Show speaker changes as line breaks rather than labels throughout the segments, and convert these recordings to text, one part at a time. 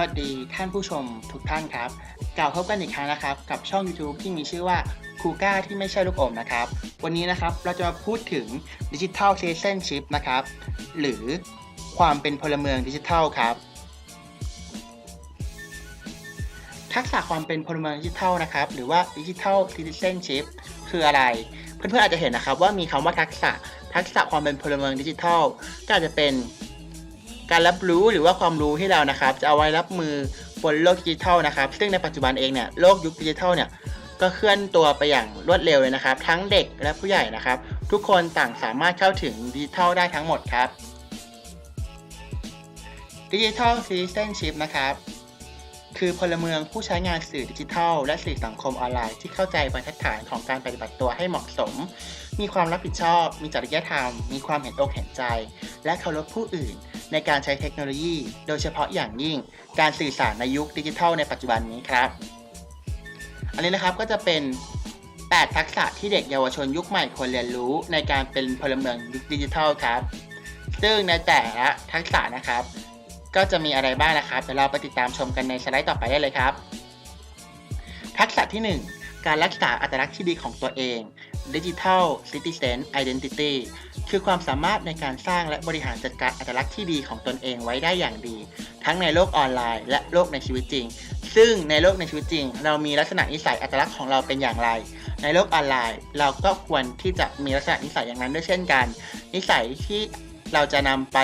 วัสดีท่านผู้ชมทุกท่านครับกล่าวพบกันอีกครั้งนะครับ กับช่อง YouTube ที่มีชื่อว่าคูก้าที่ไม่ใช่ลูกอมนะครับ วันนี้นะครับเราจะมาพูดถึงดิจิทัล citizenship นะครับ หรือความเป็นพลเมืองดิจิทัลครับ ทักษะความเป็นพลเมืองดิจิทัลนะครับ หรือว่าดิจิทัล citizenship คืออะไร เพื่อนๆอาจจะเห็นนะครับว่ามีคำว่าทักษะทักษะความเป็นพลเมืองดิจิทัลก็อาจจะเป็น การรับรู้หรือว่าความรู้ที่เรานะครับ จะเอาไว้รับมือบนโลกดิจิทัลนะครับ ซึ่งในปัจจุบันเองเนี่ยโลกยุคดิจิทัลเนี่ยก็เคลื่อนตัวไปอย่างรวดเร็วเลยนะครับ ทั้งเด็กและผู้ใหญ่นะครับ ทุกคนต่างสามารถเข้าถึงดิจิทัลได้ทั้งหมดครับดิจิทัลซิสเ n นชิพนะครับคือพลเมืองผู้ใช้งานสื่อดิจิทัล และสื่อสังคมออนไลน์ที่เข้าใจบรรทัดฐานของการปฏิบัติตัวให้เหมาะสม มีความรับผิดชอบ มีจริยธรรม มีความเห็นอกเห็นใจ และเคารพผู้อื่น ในการใช้เทคโนโลยี โดยเฉพาะอย่างยิ่งการสื่อสารในยุคดิจิทัลในปัจจุบันนี้ครับ อันนี้นะครับก็จะเป็น 8 ทักษะที่เด็กเยาวชนยุคใหม่ควรเรียนรู้ในการเป็นพลเมืองยุคดิจิทัลครับ ซึ่งในแต่ละทักษะนะครับ ก็จะมีอะไรบ้างนะครับเดี๋ยวเราไปติดตามชมกันในสไลด์ต่อไปได้เลยครับ ทักษะที่ 1 การรักษาอัตลักษณ์ที่ดีของตัวเอง Digital Citizen Identity คือความสามารถในการสร้างและบริหารจัดการอัตลักษณ์ที่ดีของตนเองไว้ได้อย่างดี ทั้งในโลกออนไลน์และโลกในชีวิตจริง ซึ่งในโลกในชีวิตจริง เรามีลักษณะนิสัยอัตลักษณ์ของเราเป็นอย่างไร ในโลกออนไลน์ เราก็ควรที่จะมีลักษณะนิสัยอย่างนั้นด้วยเช่นกัน นิสัยที่เราจะนำไป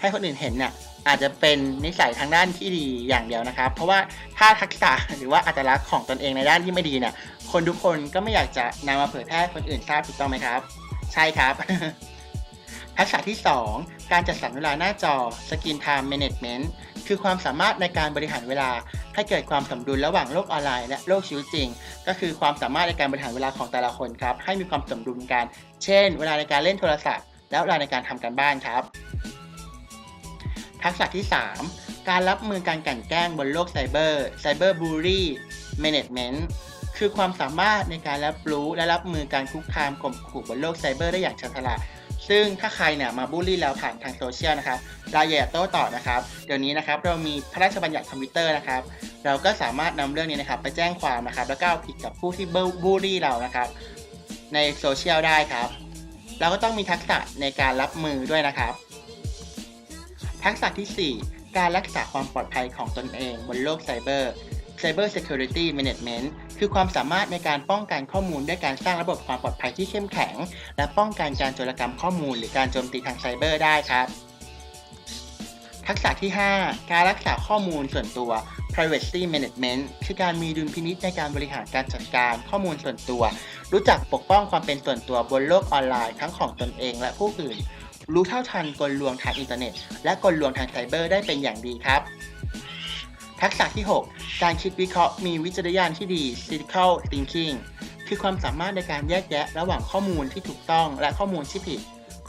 ให้คนอื่นเห็นเนี่ยอาจจะเป็นนิสัยทางด้านที่ดีอย่างเดียวนะครับ เพราะว่าถ้าทักษะหรือว่าอัตลักษณ์ของตนเองในด้านที่ไม่ดีเนี่ย คนทุกคนก็ไม่อยากจะนำมาเผยแพร่คนอื่นทราบถูกต้องไหมครับ ใช่ครับ ทักษะที่ 2 การจัดสรรเวลาหน้าจอ Screen Time Management คือความสามารถในการบริหารเวลาให้เกิดความสมดุลระหว่างโลกออนไลน์และโลกชีวิตจริง ก็คือความสามารถในการบริหารเวลาของแต่ละคนครับ ให้มีความสมดุลกัน เช่น เวลาในการเล่นโทรศัพท์ และเวลาในการทำการบ้านครับ ทักษะที่ 3 การรับมือการกลั่นแกล้งบนโลกไซเบอร์ Cyber Bully Management คือความสามารถในการรับรู้และรับมือการคุกคามข่มขู่บนโลกไซเบอร์ได้อย่างฉลาดซึ่งถ้าใครเนี่ยมาบูลลี่เราผ่านทางโซเชียลนะครับเราอย่าโต้ตอบนะครับ เดี๋ยวนี้นะครับเรามีพระราชบัญญัติคอมพิวเตอร์นะครับ เราก็สามารถนำเรื่องนี้นะครับ ไปแจ้งความนะครับ แล้วก็เอาผิดกับผู้ที่บูลลี่เรานะครับ ในโซเชียลได้ครับ เราก็ต้องมีทักษะในการรับมือด้วยนะครับ ทักษะที่ 4 การรักษาความปลอดภัยของตนเองบนโลกไซเบอร์ Cyber Security Management คือความสามารถในการป้องกันข้อมูลด้วยการสร้างระบบความปลอดภัยที่เข้มแข็ง และป้องกันการโจรกรรมข้อมูล หรือการโจมตีทางไซเบอร์ได้ครับ ทักษะที่ 5 การรักษาข้อมูลส่วนตัว Privacy Management คือการมีดุลพินิจในการบริหารการจัดการข้อมูลส่วนตัว รู้จักปกป้องความเป็นส่วนตัวบนโลกออนไลน์ทั้งของตนเองและผู้อื่น รู้เท่าทันกลลวงทางอินเทอร์เน็ต และกลลวงทางไซเบอร์ได้เป็นอย่างดีครับ ทักษะที่ 6 การคิดวิเคราะห์มีวิจารณญาณที่ดี critical thinking คือความสามารถในการแยกแยะระหว่างข้อมูลที่ถูกต้องและข้อมูลที่ผิด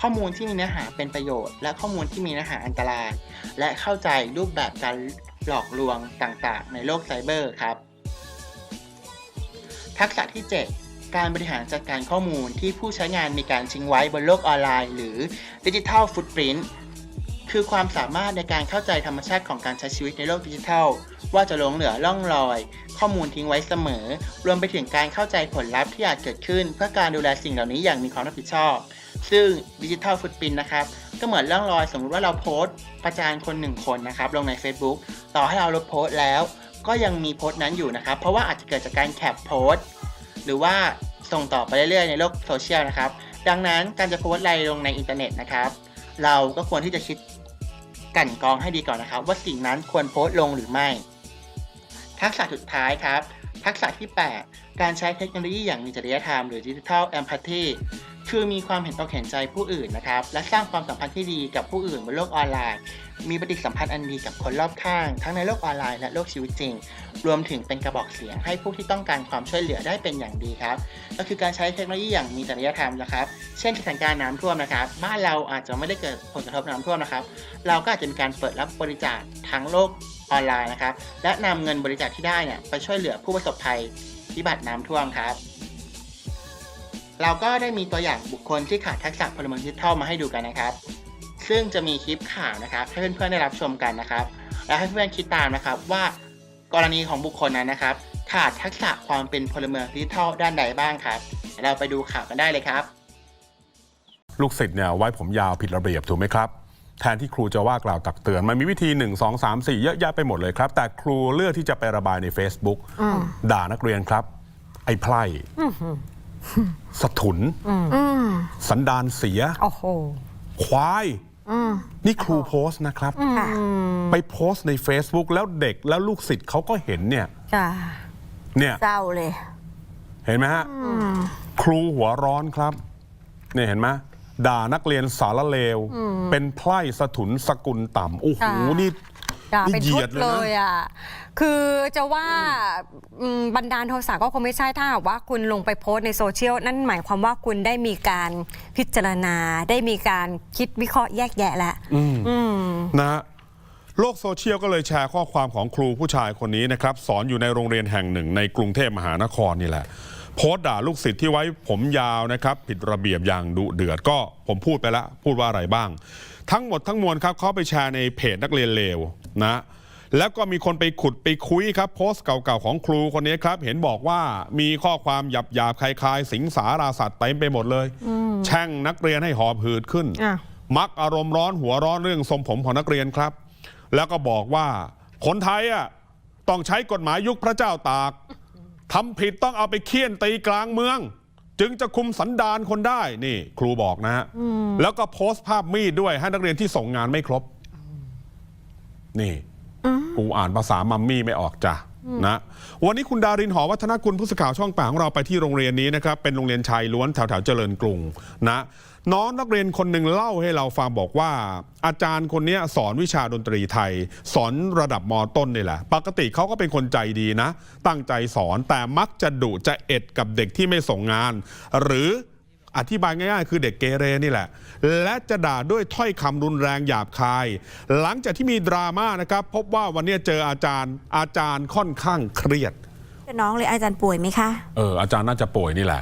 ข้อมูลที่มีเนื้อหาเป็นประโยชน์ และข้อมูลที่มีเนื้อหาอันตราย และเข้าใจรูปแบบการหลอกลวงต่างๆ ในโลกไซเบอร์ครับ ทักษะที่ 7 การบริหารจัดการข้อมูลที่ผู้ใช้งานมีการทิ้งไว้บนโลกออนไลน์ หรือ Digital Footprint คือความสามารถในการเข้าใจธรรมชาติของการใช้ชีวิตในโลกดิจิทัล ว่าจะหลงเหลือร่องรอย ข้อมูลทิ้งไว้เสมอ รวมไปถึงการเข้าใจผลลัพธ์ที่อาจเกิดขึ้น เพื่อการดูแลสิ่งเหล่านี้อย่างมีความรับผิดชอบ ซึ่งดิจิทัลฟุตปินนะครับก็เหมือนร่องรอยสมมติว่าเราโพสต์ ประจานคนหนึ่งคนนะครับลงใน Facebook ต่อให้เราลบโพสต์แล้ว ก็ยังมีโพสต์นั้นอยู่นะครับ เพราะว่าอาจจะเกิดจากการแคปโพสต์หรือว่าส่งต่อไปเรื่อยๆในโลกโซเชียลนะครับ ดังนั้นการจะโพสต์อะไรลงในอินเทอร์เน็ตนะครับ เราก็ควรที่จะคิด กันกรองให้ดีก่อนนะครับ ว่าสิ่งนั้นควรโพสต์ลงหรือไม่ ทักษะสุดท้ายครับ ทักษะที่ 8 การใช้เทคโนโลยีอย่างมีจริยธรรมหรือ Digital Empathy คือมีความเห็นต่อเห็นใจผู้อื่นนะครับ และสร้างความสัมพันธ์ที่ดีกับผู้อื่นบนโลกออนไลน์ มีปฏิสัมพันธ์อันดีกับคนรอบข้าง ทั้งในโลกออนไลน์และโลกชีวิตจริง รวมถึงเป็นกระบอกเสียงให้ผู้ที่ต้องการความช่วยเหลือได้เป็นอย่างดีครับ ก็คือการใช้เทคโนโลยีอย่างมีจริยธรรมนะครับ เช่นสถานการณ์น้ำท่วมนะครับ บ้านเราอาจจะไม่ได้เกิดผลกระทบน้ำท่วมนะครับ เราก็อาจจะมีการเปิดรับบริจาคทั้งโลก ออนไลน์นะครับ และนำเงินบริจาคที่ได้เนี่ยไปช่วยเหลือผู้ประสบภัยพิบัติน้ำท่วมครับเราก็ได้มีตัวอย่างบุคคลที่ขาดทักษะพลเมืองดิจิทัลมาให้ดูกันนะครับ ซึ่งจะมีคลิปข่าวนะครับให้เพื่อนๆได้รับชมกันนะครับ และให้เพื่อนๆคิดตามนะครับว่ากรณีของบุคคลนั้นนะครับ ขาดทักษะความเป็นพลเมืองดิจิทัลด้านใดบ้างครับ เราไปดูข่าวกันได้เลยครับ
ลูกศิษย์เนี่ยไว้ผมยาวผิดระเบียบถูกไหมครับ แทนที่ครูจะว่ากล่าวตักเตือน มันมีวิธี 1 2 3 4 เยอะแยะไปหมดเลยครับ แต่ครูเลือกที่จะไประบายใน Facebook ด่านักเรียนครับ ไอ้ไพร่สถุน สันดานเสีย
โอ้โห
ควายนี่ครูโพสต์นะครับ
ค่ะ
ไปโพสต์ใน Facebook แล้วเด็กแล้วลูกศิษย์เขาก็เห็นเนี่ย
จ้า
เนี่ย
เศร้าเลย
เห็นไหมฮะ ครูหัวร้อนครับ เนี่ยเห็นไหม ด่านักเรียนสารเลว เป็นไพร่สถุนสกุลต่ำโอ้โห
ค่ะ
นี่
ด่า
นี่
เป็น
เหยี
ชุ
ย
ด
ดเลยนะ
เลยอะ คือจะว่าอืมบันดาลโทสะก็คงไม่ใช่ถ้าหากว่าคุณลงไปโพสต์ในโซเชียล นั่นหมายความว่าคุณได้มีการพิจารณา ได้มีการคิดวิเคราะห์แยกแยะแล้วอืม
นะฮะโลกโซเชียลก็เลยแชร์ข้อความของครูผู้ชายคนนี้นะครับ สอนอยู่ในโรงเรียนแห่งหนึ่งในกรุงเทพมหานครนี่แหละโพสต์ด่าลูกศิษย์ที่ไว้ผมยาวนะครับ ผิดระเบียบอย่างดุเดือดก็ผมพูดไปแล้วพูดว่าอะไรบ้าง ทั้งหมดทั้งมวลครับเขาไปแชร์ในเพจนักเรียนเลวนะแล้วก็มีคนไปขุดไปคุยครับ โพสต์เก่าๆของครูคนนี้ครับ เห็นบอกว่ามีข้อความหยาบหยาบๆคลายๆ สิงสาราสัตว์เต็มไปหมดเลย แช่งนักเรียนให้หอบหืดขึ้น
อ้าว
มักอารมณ์ร้อนหัวร้อนเรื่องทรงผมของนักเรียนครับ แล้วก็บอกว่าคนไทยอะต้องใช้กฎหมายยุคพระเจ้าตาก ทำผิดต้องเอาไปเคี่ยนตีกลางเมือง จึงจะคุมสันดานคนได้นี่ ครูบอกนะฮะแล้วก็โพสต์ภาพมีดด้วยให้นักเรียนที่ส่งงานไม่ครบ นี่กูอ่านภาษามัมมี่ไม่ออกจ้ะนะวันนี้คุณดารินหอวัฒนกุลผู้สื่อข่าวช่องป่าของเราไปที่โรงเรียนนี้นะครับเป็นโรงเรียนชายล้วนแถวแถวๆเจริญกรุงนะ น้องนักเรียนคนหนึ่งเล่าให้เราฟังบอกว่า อาจารย์คนเนี้ยสอนวิชาดนตรีไทย สอนระดับมต้นนี่แหละ ปกติเขาก็เป็นคนใจดีนะ ตั้งใจสอนแต่มักจะดุจะเอ็ดกับเด็กที่ไม่ส่งงาน หรืออธิบายง่ายๆ คือเด็กเกเรนี่แหละ และจะด่าด้วยถ้อยคำรุนแรงหยาบคาย หลังจากที่มีดราม่านะครับพบว่าวันนี้เจออาจารย์อาจารย์ค่อนข้างเครียด
น้องเลยอาจารย์ป่วยไหมคะ
เอออาจารย์น่าจะป่วยนี่แหละ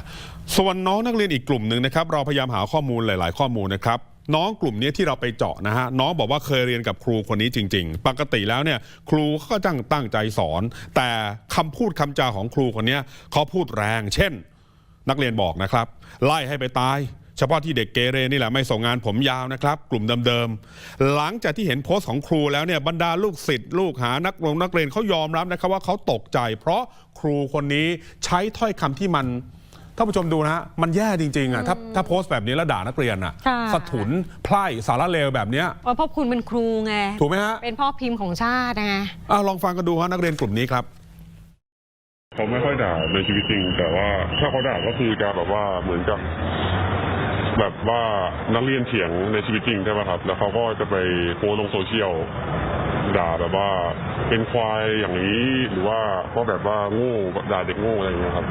ส่วนน้องนักเรียนอีกกลุ่มหนึ่งนะครับ เราพยายามหาข้อมูลหลาย ๆ ข้อมูลนะครับน้องกลุ่มนี้ที่เราไปเจาะนะฮะน้องบอกว่าเคยเรียนกับครูคนนี้จริง ๆ ปกติแล้วเนี่ยครูเขาก็ตั้งตั้งใจสอน แต่คำพูดคำจาของครูคนนี้เขาพูดแรง เช่น นักเรียนบอกนะครับ ไล่ให้ไปตาย เฉพาะที่เด็กเกเรนี่แหละไม่ส่งงานผมยาวนะครับ กลุ่มเดิมๆหลังจากที่เห็นโพสต์ของครูแล้วเนี่ยบรรดาลูกศิษย์ลูกหานักลงนักเรียนเขายอมรับนะครับว่าเขาตกใจ เพราะครูคนนี้ใช้ถ้อยคำที่มัน ท่านผู้ชมดูนะฮะมันแย่จริงๆอะถ้าถ้าโพสต์แบบนี้แล้วด่านักเรียนอะ
ค่ะ
สะถุนไพร่สารเลวแบบเนี้ย
เพราะคุณเป็นครูไง
ถูกไหมฮะ
เป็นพ่อพิมพ์ของชาติไง
อะลองฟังกันดูฮะนักเรียนกลุ่มนี้ครับ
เขาไม่ค่อยด่าในชีวิตจริง แต่ว่าถ้าเขาด่าก็คือจะแบบว่าเหมือนกับ แบบว่านักเรียนเถียงในชีวิตจริงใช่ไหมครับ แล้วเขาก็จะไปโพสต์ลงโซเชียล ด่าแบบว่า เป็นควายอย่างนี้หรือว่าก็แบบว่าโง่ด่าเด็กโง่อะไรอย่างเงี้ยครับ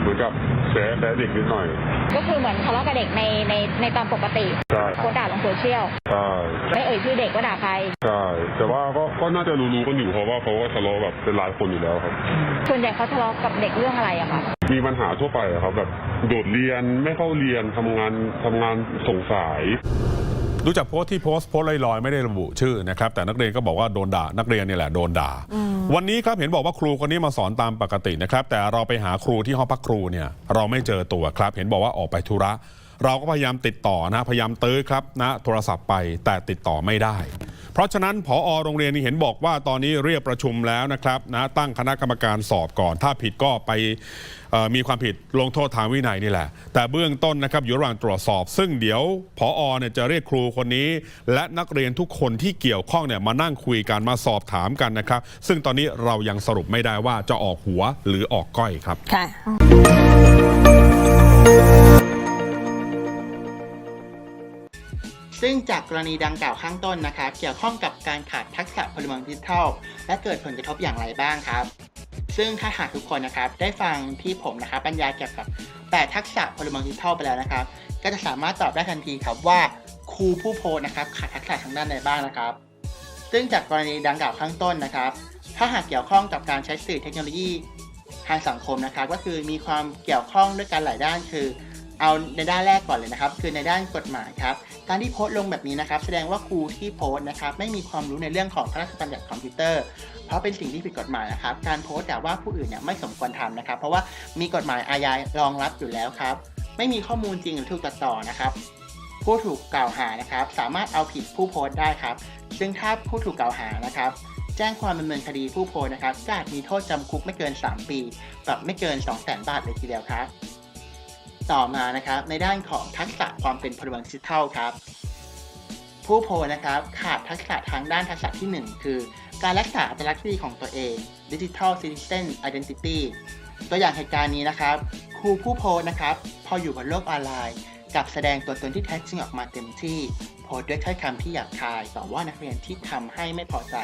เหมือนกับแซะแซะเด็กนิดหน่อย
ก็คือเหมือนทะเลาะกับเด็กในในในตามปกติ
ใช่
โพสต์ด่าลงโซเชียล
ใช่
ไม่เอ่ยชื่อเด็กว่าด่าใคร
ใช่แต่ว่าก็ก็น่าจะรู้ๆกันอยู่เพราะว่าเขาก็ทะเลาะแบบเป็นหลายคนอยู่แล้วครับ
ส่วนใหญ่เขาทะเลาะกับเด็กเรื่องอะไรอะคะ
มีปัญหาทั่วไปอะครับแบบโดดเรียนไม่เข้าเรียนทำงานทำงานส่งสาย
ดูจากโพสต์ที่โพสต์โพสต์ลอยๆไม่ได้ระบุชื่อนะครับ แต่นักเรียนก็บอกว่าโดนด่า นักเรียนเนี่ยแหละโดนด่า วันนี้ครับเห็นบอกว่าครูคนนี้มาสอนตามปกตินะครับ แต่เราไปหาครูที่ห้องพักครูเนี่ยเราไม่เจอตัวครับ เห็นบอกว่าออกไปธุระ เราก็พยายามติดต่อนะพยายามตื้อครับนะโทรศัพท์ไปแต่ติดต่อไม่ได้ เพราะฉะนั้นผอโรงเรียนนี่เห็นบอกว่าตอนนี้เรียกประชุมแล้วนะครับนะตั้งคณะกรรมการสอบก่อน ถ้าผิดก็ไปมีความผิดลงโทษทางวินัยนี่แหละ แต่เบื้องต้นนะครับอยู่ระหว่างตรวจสอบ ซึ่งเดี๋ยวผอเนี่ยจะเรียกครูคนนี้ และนักเรียนทุกคนที่เกี่ยวข้องเนี่ยมานั่งคุยกันมาสอบถามกันนะครับ ซึ่งตอนนี้เรายังสรุปไม่ได้ว่าจะออกหัวหรือออกก้อยครับ
ค่ะ
ซึ่งจากกรณีดังกล่าวข้างต้นนะครับ เกี่ยวข้องกับการขาดทักษะพลเมืองดิจิทัล และเกิดผลกระทบอย่างไรบ้างครับ ซึ่งถ้าหากทุกคนนะครับได้ฟังที่ผมนะครับบรรยายเกี่ยวกับ8ทักษะพลเมืองดิจิทัลไปแล้วนะครับ ก็จะสามารถตอบได้ทันทีครับว่าครูผู้โพสต์นะครับขาดทักษะทางด้านใดบ้างนะครับ ซึ่งจากกรณีดังกล่าวข้างต้นนะครับ ถ้าหากเกี่ยวข้องกับการใช้สื่อเทคโนโลยีทางสังคมนะครับ ก็คือมีความเกี่ยวข้องด้วยกันหลายด้านคือ เอาในด้านแรกก่อนเลยนะครับ คือในด้านกฎหมายครับ การที่โพสต์ลงแบบนี้นะครับ แสดงว่าครูที่โพสต์นะครับไม่มีความรู้ในเรื่องของพระราชบัญญัติคอมพิวเตอร์ เพราะเป็นสิ่งที่ผิดกฎหมายนะครับ การโพสต์ด่าว่าผู้อื่นเนี่ยไม่สมควรทำนะครับ เพราะว่ามีกฎหมายอาญารองรับอยู่แล้วครับ ไม่มีข้อมูลจริงหรือถูกตัดต่อนะครับ ผู้ถูกกล่าวหานะครับ สามารถเอาผิดผู้โพสต์ได้ครับ ซึ่งถ้าผู้ถูกกล่าวหานะครับแจ้งความดำเนินคดีผู้โพสนะครับก็อาจมีโทษจำคุกไม่เกิน 3 ปี ปรับไม่เกิน 2 0 0 0 0 0 บาทเลยทีเดียวครับ ต่อมานะครับในด้านของทักษะความเป็นพลเมืองดิจิทัลครับ ผู้โพสต์นะครับขาดทักษะทางด้านทักษะที่ 1 คือ การรักษาอัตลักษณ์ที่ของตัวเอง Digital Citizen Identity ตัวอย่างเหตุการณ์นี้นะครับ ครูผู้โพสนะครับ พออยู่บนโลกออนไลน์กับแสดงตัวตนที่แท้จริงออกมาเต็มที่โพสด้วยถ้อยคำที่หยาบคายต่อว่านักเรียนที่ทำให้ไม่พอใจ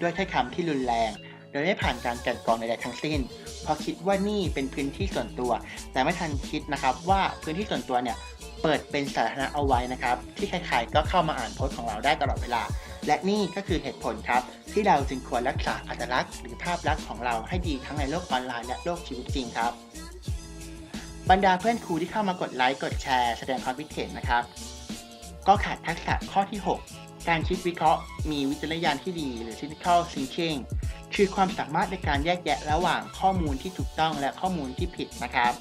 ด้วยถ้อยคำที่รุนแรง โดยไม่ผ่านการกลันกรองใดๆทั้งสิ้น เพราะคิดว่านี่เป็นพื้นที่ส่วนตัว แต่ไม่ทันคิดนะครับว่าพื้นที่ส่วนตัวเนี่ยเปิดเป็นสาธารณะเอาไว้นะครับ ที่ใครๆก็เข้ามาอ่านโพสต์ของเราได้ตลอดเวลา และนี่ก็คือเหตุผลครับ ที่เราจึงควรรักษาอัตลักษณ์ หรือภาพลักษณ์ของเราให้ดีทั้งในโลกออนไลน์และโลกชีวิตจริงครับ บรรดาเพื่อนครูที่เข้ามากดไลค์กดแชร์ แสดงความคิดเห็นนะครับ ก็ขาดทักษะข้อที่ 6 การคิดวิเคราะห์ มีวิจารณญาณที่ดี หรือ critical thinking คือความสามารถในการแยกแยะระหว่างข้อมูลที่ถูกต้องและข้อมูลที่ผิดนะครับ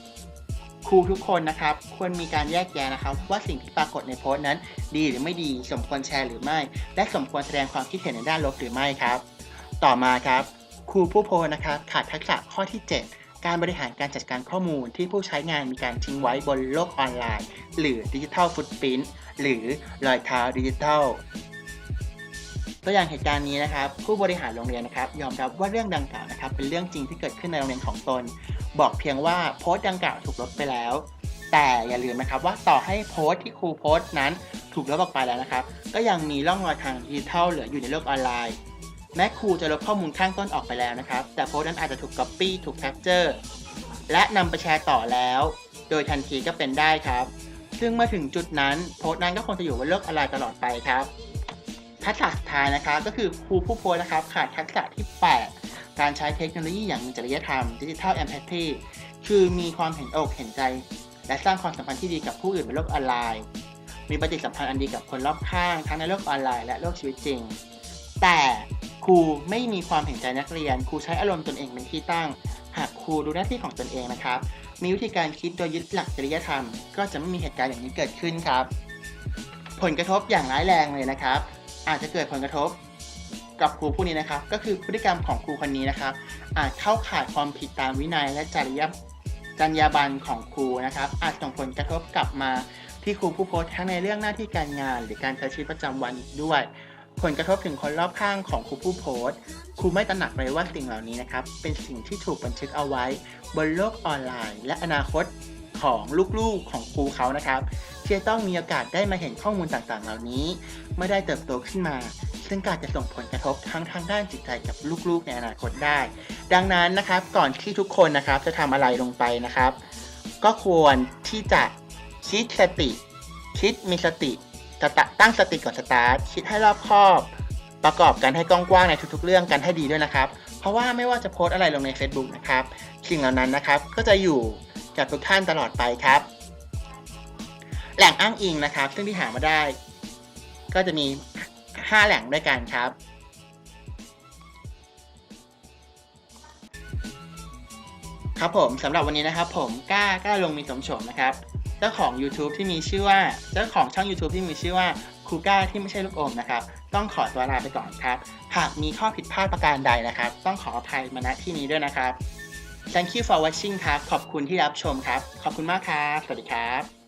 ครูทุกคนนะครับควรมีการแยกแยะนะครับ ว่าสิ่งที่ปรากฏในโพสต์นั้น ดีหรือไม่ดีสมควรแชร์หรือไม่ และสมควรแสดงความคิดเห็นในด้านลบหรือไม่ครับ ต่อมาครับครูผู้โพสนะครับขาดทักษะข้อที่ 7 การบริหารการจัดการข้อมูลที่ผู้ใช้งานมีการทิ้งไว้บนโลกออนไลน์ หรือดิจิทัลฟุตพิ้นหรือรอยเท้าดิจิทัล ตัวอย่างเหตุการณ์นี้นะครับ ผู้บริหารโรงเรียนนะครับ ยอมรับว่าเรื่องดังกล่าวนะครับ เป็นเรื่องจริงที่เกิดขึ้นในโรงเรียนของตน บอกเพียงว่าโพสต์ดังกล่าวถูกลบไปแล้ว แต่อย่าลืมนะครับว่าต่อให้โพสต์ที่ครูโพสต์นั้นถูกลบออกไปแล้วนะครับ ก็ยังมีร่องรอยทางดิจิทัลเหลืออยู่ในโลกออนไลน์ แม้ครูจะลบข้อมูลข้างต้นออกไปแล้วนะครับ แต่โพสต์นั้นอาจจะถูก Copy ถูก Capture และนำไปแชร์ต่อแล้ว โดยทันทีก็เป็นได้ครับ ซึ่งเมื่อถึงจุดนั้นโพสต์นั้นก็คงจะอยู่บนโลกออนไลน์ตลอดไปครับ ทักษะสุดท้ายนะครับก็คือครูผู้โพสนะครับขาดทักษะที่ 8 การใช้เทคโนโลยีอย่างมีจริยธรรม Digital Empathy คือมีความเห็นอกเห็นใจ และสร้างความสัมพันธ์ที่ดีกับผู้อื่นบนโลกออนไลน์ มีปฏิสัมพันธ์อันดีกับคนรอบข้างทั้งในโลกออนไลน์และโลกชีวิตจริง แต่ครูไม่มีความเห็นใจนักเรียน ครูใช้อารมณ์ตนเองเป็นที่ตั้ง หากครูรู้หน้าที่ของตนเองนะครับ มีวิธีการคิดโดยยึดหลักจริยธรรม ก็จะไม่มีเหตุการณ์อย่างนี้เกิดขึ้นครับ ผลกระทบอย่างร้ายแรงเลยนะครับ อาจจะเกิดผลกระทบกับครูผู้นี้นะครับ ก็คือพฤติกรรมของครูคนนี้นะครับ อาจเข้าข่ายความผิดตามวินัยและจริยจรรยาบรรณของครูนะครับ อาจส่งผลกระทบกลับมาที่ครูผู้โพสทั้งในเรื่องหน้าที่การงาน หรือการใช้ชีวิตประจำวันอีกด้วย ผลกระทบถึงคนรอบข้างของครูผู้โพสครูไม่ตระหนักเลยว่าสิ่งเหล่านี้นะครับ เป็นสิ่งที่ถูกบันทึกเอาไว้ บนโลกออนไลน์ และอนาคตของลูกๆของครูเขานะครับ ที่จะต้องมีโอกาสได้มาเห็นข้อมูลต่างๆ เหล่านี้เมื่อได้เติบโตขึ้นมา ซึ่งก็อาจจะส่งผลกระทบทั้งทางด้านจิตใจกับลูกๆ ในอนาคตได้ ดังนั้นนะครับก่อนที่ทุกคนนะครับจะทำอะไรลงไปนะครับ ก็ควรที่จะคิดสติ คิดมีสติจะตตั้งสติก่อนสตาร์ทคิดให้รอบคอบประกอบกันให้กว้างๆในทุกๆ เรื่องกันให้ดีด้วยนะครับ เพราะว่าไม่ว่าจะโพสต์อะไรลงใน Facebook นะครับ สิ่งเหล่านั้นนะครับ ก็จะอยู่กับทุกท่านตลอดไปครับ แหล่งอ้างอิงนะครับ ซึ่งที่หามาได้ ก็จะมี 5 แหล่งด้วยกันครับ ครับผมสำหรับวันนี้นะครับ ผมกล้ากล้าลงมีสมโฉมนะครับ เจ้าของ YouTube ที่มีชื่อว่าเจ้าของช่อง YouTube ที่มีชื่อว่าครูก้าที่ไม่ใช่ลูกอมนะครับ ต้องขอตัวลาไปก่อนครับ หากมีข้อผิดพลาดประการใดนะครับ ต้องขออภัยมาณที่นี้ด้วยนะครับ Thank you for watching ครับ ขอบคุณที่รับชมครับ ขอบคุณมากครับ สวัสดีครับ